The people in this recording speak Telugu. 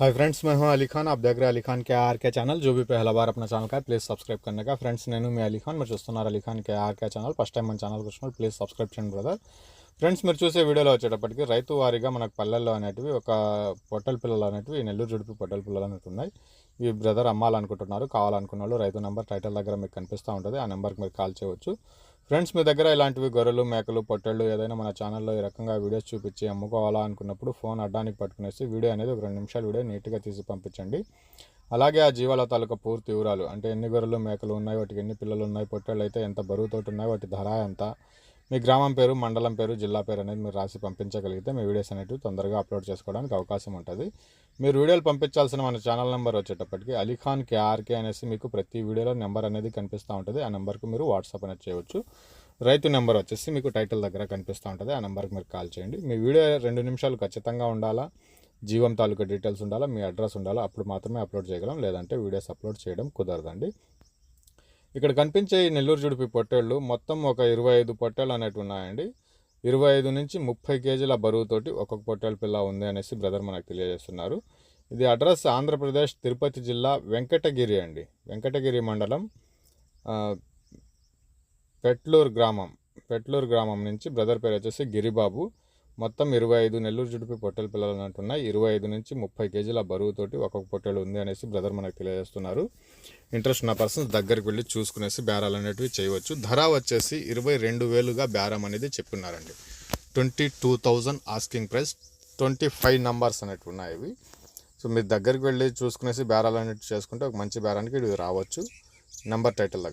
हाय फ्रेंड्स मैं हूँ अली खान। आप देख रहे हैं Ali Khan K R K channel. जो भी पहला बार अपना चैनल का है प्लीज़ सब्सक्राइब करने का। फ्रेंड्स नैनू मैं अली खान। मैं चुस्तनार Ali Khan K R K channel. First time मन चैनल प्लीज़ सब्सक्राइब चैन ब्रदर ఫ్రెండ్స్ మీరు చూసే వీడియోలో వచ్చేటప్పటికి రైతు వారీగా మనకు పల్లెల్లో అనేటివి ఒక పొట్టల పిల్లలు అనేటివి నెల్లూరు జుడిపి పొట్టల పిల్లలు అనేవి ఉన్నాయి. ఈ బ్రదర్ అమ్మాలనుకుంటున్నారు కావాలనుకున్న వాళ్ళు రైతు నెంబర్ టైటిల్ దగ్గర మీకు కనిపిస్తూ ఉంటుంది ఆ నెంబర్కి మీరు కాల్ చేయవచ్చు. ఫ్రెండ్స్ మీ దగ్గర ఇలాంటివి గొర్రెలు మేకలు పొట్టళ్ళు ఏదైనా మన ఛానల్లో ఈ రకంగా వీడియోస్ చూపించి అమ్ముకోవాలా అనుకున్నప్పుడు ఫోన్ అడ్డానికి పట్టుకునేసి వీడియో అనేది ఒక రెండు నిమిషాలు వీడియో నీట్గా తీసి పంపించండి. అలాగే ఆ జీవాల తాలూకా పూర్తి వివరాలు అంటే ఎన్ని గొర్రెలు మేకలు ఉన్నాయి వాటికి ఎన్ని పిల్లలు ఉన్నాయి పొట్టళ్ళు అయితే ఎంత బరువుతోటి ఉన్నాయి వాటి ధర ఎంత మీ గ్రామం పేరు మండలం పేరు జిల్లా పేరు అనేది మీరు రాసి పంపించగలిగితే మీ వీడియోస్ అనేవి తొందరగా అప్లోడ్ చేసుకోవడానికి అవకాశం ఉంటుంది. మీరు వీడియోలు పంపించాల్సిన మన ఛానల్ నెంబర్ వచ్చేటప్పటికి అలీఖాన్ కేఆర్కే అనేసి మీకు ప్రతి వీడియోలో నెంబర్ అనేది కనిపిస్తూ ఉంటుంది. ఆ నెంబర్కు మీరు వాట్సాప్ అనేది చేయవచ్చు. రైతు నెంబర్ వచ్చేసి మీకు టైటిల్ దగ్గర కనిపిస్తూ ఉంటుంది. ఆ నెంబర్కి మీరు కాల్ చేయండి. మీ వీడియో రెండు నిమిషాలు ఖచ్చితంగా ఉండాలా? జీవం తాలూకా డీటెయిల్స్ ఉండాలా? మీ అడ్రస్ ఉండాలా? అప్పుడు మాత్రమే అప్లోడ్ చేయగలం. లేదంటే వీడియోస్ అప్లోడ్ చేయడం కుదరదండి. ఇక్కడ కనిపించే నెల్లూరు జుడిపి పొట్టేళ్ళు మొత్తం ఒక ఇరవై ఐదు పొట్టేళ్ళు అనేవి ఉన్నాయండి. ఇరవై ఐదు నుంచి ముప్పై కేజీల బరువుతోటి ఒక్కొక్క పొట్టేళ్ళ పిల్ల ఉంది అనేసి బ్రదర్ మనకు తెలియజేస్తున్నారు. ఇది అడ్రస్ ఆంధ్రప్రదేశ్ తిరుపతి జిల్లా వెంకటగిరి అండి. వెంకటగిరి మండలం పెట్లూరు గ్రామం. పెట్లూరు గ్రామం నుంచి బ్రదర్ పేరు వచ్చేసి గిరిబాబు. మొత్తం ఇరవై ఐదు నెల్లూరు జుడిపి పొట్టెల పిల్లలు అంటున్నాయి ఇరవై ఐదు నుంచి ముప్పై కేజీల బరువుతోటి ఒక్కొక్క పొట్టెలు ఉంది అనేసి బ్రదర్ మనకు తెలియజేస్తున్నారు. ఇంట్రెస్ట్ ఉన్న పర్సన్స్ దగ్గరికి వెళ్ళి చూసుకునేసి బేరాలు అనేటివి చేయవచ్చు. ధర వచ్చేసి ఇరవై రెండు వేలుగా బేరం అనేది చెప్పున్నారండి. Twenty two thousand asking price twenty five numbers అనేటివి ఉన్నాయి ఇవి. సో మీరు దగ్గరికి వెళ్ళి చూసుకునేసి బేరాలు అనేటివి చేసుకుంటే ఒక మంచి బేరానికి ఇది రావచ్చు. నెంబర్ టైటిల్ దగ్గర.